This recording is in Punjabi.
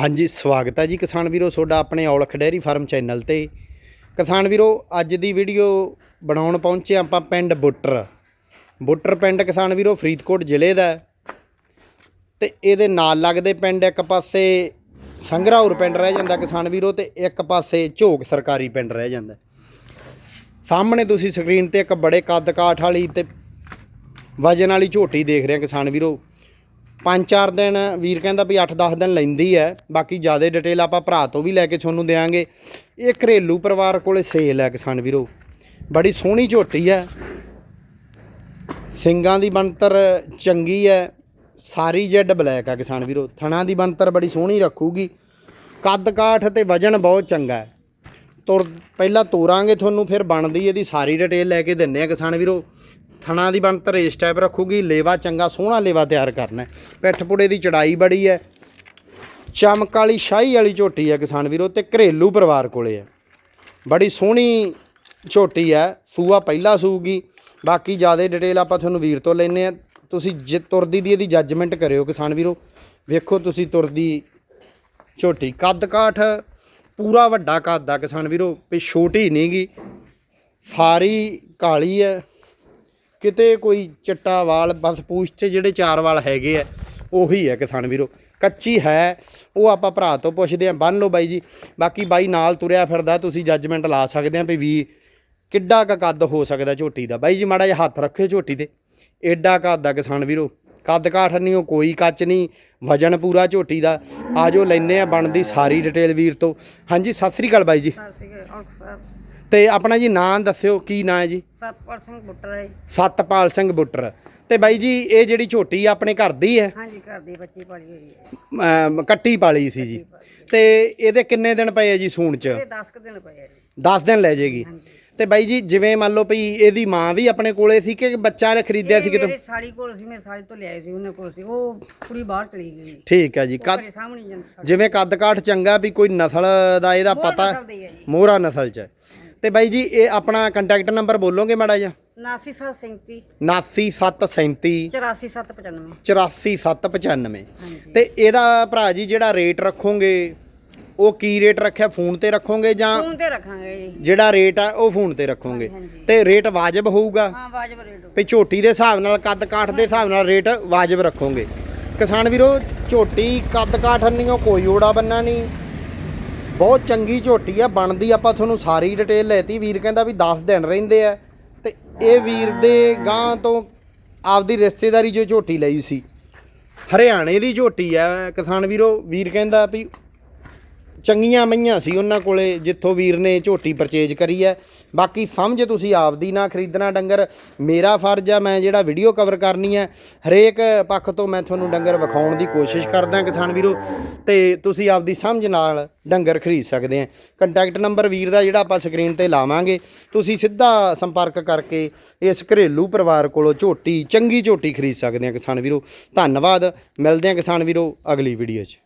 ਹਾਂਜੀ, ਸਵਾਗਤ ਹੈ ਜੀ ਕਿਸਾਨ ਵੀਰੋ, ਤੁਹਾਡਾ ਆਪਣੇ ਔਲਖ ਡੈਰੀ ਫਾਰਮ ਚੈਨਲ ਤੇ। ਕਿਸਾਨ ਵੀਰੋ, ਅੱਜ ਦੀ ਵੀਡੀਓ ਬਣਾਉਣ ਪਹੁੰਚੇ ਆਪਾਂ ਪਿੰਡ ਬੁੱਟਰ। ਬੁੱਟਰ ਪਿੰਡ ਕਿਸਾਨ ਵੀਰੋ, ਫਰੀਦਕੋਟ ਜ਼ਿਲ੍ਹੇ ਦਾ ਹੈ। ਤੇ ਇਹਦੇ ਨਾਲ ਲੱਗਦੇ ਪਿੰਡ ਇੱਕ ਪਾਸੇ ਸੰਗਰਾਉਰ ਪਿੰਡ ਰਹਿ ਜਾਂਦਾ ਕਿਸਾਨ ਵੀਰੋ ਤੇ ਇੱਕ ਪਾਸੇ ਝੋਕ ਸਰਕਾਰੀ ਪਿੰਡ ਰਹਿ ਜਾਂਦਾ। ਸਾਹਮਣੇ ਤੁਸੀਂ ਸਕਰੀਨ ਤੇ ਇੱਕ ਬੜੇ ਕੱਦ ਕਾਠ ਵਾਲੀ ਤੇ ਵਜਨ ਵਾਲੀ ਝੋਟੀ ਦੇਖ ਰਹੇ ਕਿਸਾਨ ਵੀਰੋ। ਪੰਜ ਚਾਰ ਦਿਨ ਵੀਰ ਕਹਿੰਦਾ ਵੀ 8-10 ਦਿਨ ਲੈਂਦੀ ਹੈ, ਬਾਕੀ ਜ਼ਿਆਦਾ ਡਿਟੇਲ ਆਪਾਂ ਭਰਾ ਤੋਂ ਵੀ ਲੈ ਕੇ ਤੁਹਾਨੂੰ ਦੇਵਾਂਗੇ ਇਹ ਘਰੇਲੂ ਪਰਿਵਾਰ ਕੋਲੇ ਸੇਲ ਹੈ ਕਿਸਾਨ ਵੀਰੋ। ਬੜੀ ਸੋਹਣੀ ਝੋਟੀ ਹੈ। ਸਿੰਗਾਂ ਦੀ ਬਣਤਰ ਚੰਗੀ ਹੈ। ਸਾਰੀ ਜੈਡ ਬਲੈਕ ਹੈ ਕਿਸਾਨ ਵੀਰੋ। ਥਣਾ ਦੀ ਬਣਤਰ ਬੜੀ ਸੋਹਣੀ ਰੱਖੂਗੀ। ਕੱਦ ਕਾਠ ਤੇ ਵਜਨ ਬਹੁਤ ਚੰਗਾ ਹੈ। ਤੁਰ ਪਹਿਲਾਂ ਤੋਰਾਂਗੇ ਤੁਹਾਨੂੰ, ਫਿਰ ਬਣਦੀ ਇਹਦੀ ਸਾਰੀ ਡਿਟੇਲ ਲੈ ਕੇ ਦਿੰਨੇ ਆ ਕਿਸਾਨ ਵੀਰੋ। ਥਣਾ ਦੀ ਬਣਤਰ ਇਸ ਟਾਈਪ ਰੱਖੂਗੀ, ਲੇਵਾ ਚੰਗਾ, ਸੋਹਣਾ ਲੇਵਾ ਤਿਆਰ ਕਰਨਾ ਪਿੱਠ ਪੁੜੇ ਦੀ ਚੜਾਈ ਬੜੀ ਹੈ। ਚਮਕ ਵਾਲੀ, ਸ਼ਾਹੀ ਵਾਲੀ ਝੋਟੀ ਹੈ ਕਿਸਾਨ ਵੀਰੋ ਤੇ ਘਰੇਲੂ ਪਰਿਵਾਰ ਕੋਲੇ ਹੈ। ਬੜੀ ਸੋਹਣੀ ਝੋਟੀ ਹੈ, ਸੂਆ ਪਹਿਲਾ ਸੂਗੀ। ਬਾਕੀ ਜ਼ਿਆਦਾ ਡਿਟੇਲ ਆਪਾਂ ਤੁਹਾਨੂੰ ਵੀਰ ਤੋਂ ਲੈਨੇ ਆ ਤੁਸੀਂ ਜੇ ਤੁਰਦੀ ਦੀ ਇਹਦੀ ਜੱਜਮੈਂਟ ਕਰਿਓ ਕਿਸਾਨ ਵੀਰੋ। ਵੇਖੋ ਤੁਸੀਂ ਤੁਰਦੀ ਝੋਟੀ। ਕੱਦ ਕਾਠ, ਪੂਰਾ ਵੱਡਾ ਕੱਦ ਆ ਕਿਸਾਨ ਵੀਰੋ। ਵੀ ਛੋਟੀ ਨਹੀਂਗੀ ਫਾਰੀ ਕਾਲੀ ਹੈ। ਕਿਤੇ ਕੋਈ ਚਿੱਟਾ ਵਾਲ, ਬਸ ਪੂਛ 'ਚ ਜਿਹੜੇ ਚਾਰ ਵਾਲ ਹੈਗੇ ਆ, ਉਹੀ ਹੈ ਕਿਸਾਨ ਵੀਰੋ। ਕੱਚੀ ਹੈ, ਉਹ ਆਪਾਂ ਭਰਾ ਤੋਂ ਪੁੱਛਦੇ ਆਂ, ਬੰਨ ਲਓ ਬਾਈ ਜੀ। ਬਾਕੀ ਬਾਈ ਨਾਲ ਤੁਰਿਆ ਫਿਰਦਾ, ਤੁਸੀਂ ਜੱਜਮੈਂਟ ਲਾ ਸਕਦੇ ਆਂ ਵੀ ਵੀ ਕਿੱਡਾ ਕੁ ਕੱਦ ਹੋ ਸਕਦਾ ਝੋਟੀ ਦਾ। ਬਾਈ ਜੀ, ਮਾੜਾ ਜਿਹਾ ਹੱਥ ਰੱਖਿਓ ਝੋਟੀ ਤੇ। ਐਡਾ ਕੱਦ ਆ ਕਿਸਾਨ ਵੀਰੋ। ਕੱਦ ਕਾਠ ਨਹੀਂ, ਉਹ ਕੋਈ ਕੱਚ ਨਹੀਂ, ਵਜਨ ਪੂਰਾ ਝੋਟੀ ਦਾ। ਆਜੋ ਲੈਨੇ ਆ ਬਣਦੀ ਸਾਰੀ ਡਿਟੇਲ ਵੀਰ ਤੋਂ। ਹਾਂਜੀ, ਸਤਿ ਸ੍ਰੀ ਅਕਾਲ ਬਾਈ ਜੀ। ਸੀਗੇ ਔਰ ਸਾਹਿਬ ਤੇ ਆਪਣਾ ਜੀ ਨਾਂ ਦੱਸਿਓ ਕੀ ਨਾਂ ਹੈ ਜੀ? ਸਤਪਾਲ ਸਿੰਘ ਬੁੱਟਰ ਹੈ। ਸਤਪਾਲ ਸਿੰਘ ਬੁੱਟਰ। ਤੇ ਬਾਈ ਜੀ ਇਹ ਜਿਹੜੀ ਝੋਟੀ ਆ ਆਪਣੇ ਘਰ ਦੀ ਹੈ? ਹਾਂਜੀ ਘਰ ਦੀ ਬੱਚੀ ਪਾਲੀ ਹੋਈ ਹੈ। ਅਮ ਕੱਟੀ ਪਾਲੀ ਸੀ ਜੀ। ਤੇ ਇਹਦੇ ਕਿੰਨੇ ਦਿਨ ਪਏ ਆ ਜੀ ਸੂਣ ਚ? ਇਹ 10 ਕੁ ਦਿਨ ਪਏ ਆ ਜੀ। 10 ਦਿਨ ਲੈ ਜਾਏਗੀ ਤੇ ਬਾਈ ਜੀ ਜਿਵੇਂ ਮੰਨ ਲਓ ਭਈ ਇਹਦੀ ਮਾਂ ਵੀ ਆਪਣੇ ਕੋਲੇ ਸੀ ਕਿ ਬੱਚਾ ਨੇ ਖਰੀਦਿਆ ਸੀ ਕਿਤੋਂ? ਮੇਰੇ ਸਾੜੀ ਕੋਲ ਸੀ ਮੇਰੇ ਸਾੜੀ ਤੋਂ ਲਿਆਏ ਸੀ ਉਹਨੇ ਕੋਲ ਸੀ। ਉਹ ਕੁੜੀ ਬਾਹਰ ਚਲੀ ਗਈ ਠੀਕ ਹੈ ਜੀ। ਕੱਦ ਮੇਰੇ ਸਾਹਮਣੇ ਜਨ ਜਿਵੇਂ ਕੱਦ ਕਾਠ ਚੰਗਾ ਵੀ ਕੋਈ ਨਸਲ ਦਾ ਇਹਦਾ ਪਤਾ ਚੱਲਦੀ ਹੈ ਜੀ। ਮੋਹਰਾ ਨਸਲ ਚ। ਹੈ। ਤੇ ਬਾਈ ਜੀ ਇਹ ਆਪਣਾ ਕੰਟੈਕਟ ਨੰਬਰ ਬੋਲੋਗੇ ਮਾੜਾ ਜਿਹਾ? 99737 99737 84795 84795 ਹਾਂਜੀ। ਤੇ ਇਹਦਾ ਭਰਾ ਜੀ ਜਿਹੜਾ ਰੇਟ ਰੱਖੋਗੇ ਉਹ ਕੀ ਰੇਟ ਰੱਖਿਆ? ਫੋਨ ਤੇ ਰੱਖੋਗੇ ਜਾਂ ਫੋਨ ਤੇ ਰੱਖਾਂਗੇ ਜੀ। ਜਿਹੜਾ ਰੇਟ ਆ ਉਹ ਫੋਨ ਤੇ ਰੱਖੋਗੇ। ਤੇ ਰੇਟ ਵਾਜਬ ਹੋਊਗਾ? ਹਾਂ ਵਾਜਬ ਰੇਟ ਵੀ ਝੋਟੀ ਦੇ ਹਿਸਾਬ ਨਾਲ ਕੱਦ ਕਾਠ ਦੇ ਹਿਸਾਬ ਨਾਲ ਰੇਟ ਵਾਜਬ ਰੱਖੋਗੇ। ਕਿਸਾਨ ਵੀਰੋ ਝੋਟੀ ਕੱਦ ਕਾਠ ਨਹੀਂ ਕੋਈ ਓੜਾ ਬੰਨਾ ਨਹੀਂ। ਬਹੁਤ ਚੰਗੀ ਝੋਟੀ ਆ, ਬਣਦੀ ਆਪਾਂ ਤੁਹਾਨੂੰ ਸਾਰੀ ਡਿਟੇਲ ਲੈਤੀ। ਵੀਰ ਕਹਿੰਦਾ ਵੀ 10 ਦਿਨ ਰਹਿੰਦੇ ਆ। ਤੇ ਇਹ ਵੀਰ ਦੇ ਗਾਂ ਤੋਂ ਆਪਦੀ ਰਿਸ਼ਤੇਦਾਰੀ ਜੋ ਝੋਟੀ ਲਈ ਸੀ। ਹਰਿਆਣੇ ਦੀ ਝੋਟੀ ਆ, ਕਿਸਾਨ ਵੀਰੋ, ਵੀਰ ਕਹਿੰਦਾ ਵੀ ਚੰਗੀਆਂ ਮਈਆਂ ਸੀ ਉਹਨਾਂ ਕੋਲੇ, ਜਿੱਥੋਂ ਵੀਰ ਨੇ ਝੋਟੀ ਪਰਚੇਜ ਕਰੀ ਹੈ। ਬਾਕੀ ਸਮਝ ਤੁਸੀਂ ਆਪਦੀ ਨਾ ਖਰੀਦਣਾ ਡੰਗਰ। ਮੇਰਾ ਫਰਜ਼ ਆ, ਮੈਂ ਜਿਹੜਾ ਵੀਡੀਓ ਕਵਰ ਕਰਨੀ ਹੈ, ਹਰੇਕ ਪੱਖ ਤੋਂ ਮੈਂ ਤੁਹਾਨੂੰ ਡੰਗਰ ਵਿਖਾਉਣ ਦੀ ਕੋਸ਼ਿਸ਼ ਕਰਦਾ ਕਿਸਾਨ ਵੀਰੋ। ਤੇ ਤੁਸੀਂ ਆਪਦੀ ਸਮਝ ਨਾਲ ਡੰਗਰ ਖਰੀਦ ਸਕਦੇ ਆ ਕੰਟੈਕਟ ਨੰਬਰ ਵੀਰ ਦਾ ਜਿਹੜਾ ਆਪਾਂ ਸਕਰੀਨ ਤੇ ਲਾਵਾਂਗੇ। ਤੁਸੀਂ ਸਿੱਧਾ ਸੰਪਰਕ ਕਰਕੇ ਇਸ ਘਰੇਲੂ ਪਰਿਵਾਰ ਕੋਲੋਂ ਝੋਟੀ, ਚੰਗੀ ਝੋਟੀ ਖਰੀਦ ਸਕਦੇ ਆ ਕਿਸਾਨ ਵੀਰੋ। ਧੰਨਵਾਦ। ਮਿਲਦੇ ਆ ਕਿਸਾਨ ਵੀਰੋ ਅਗਲੀ ਵੀਡੀਓ 'ਚ।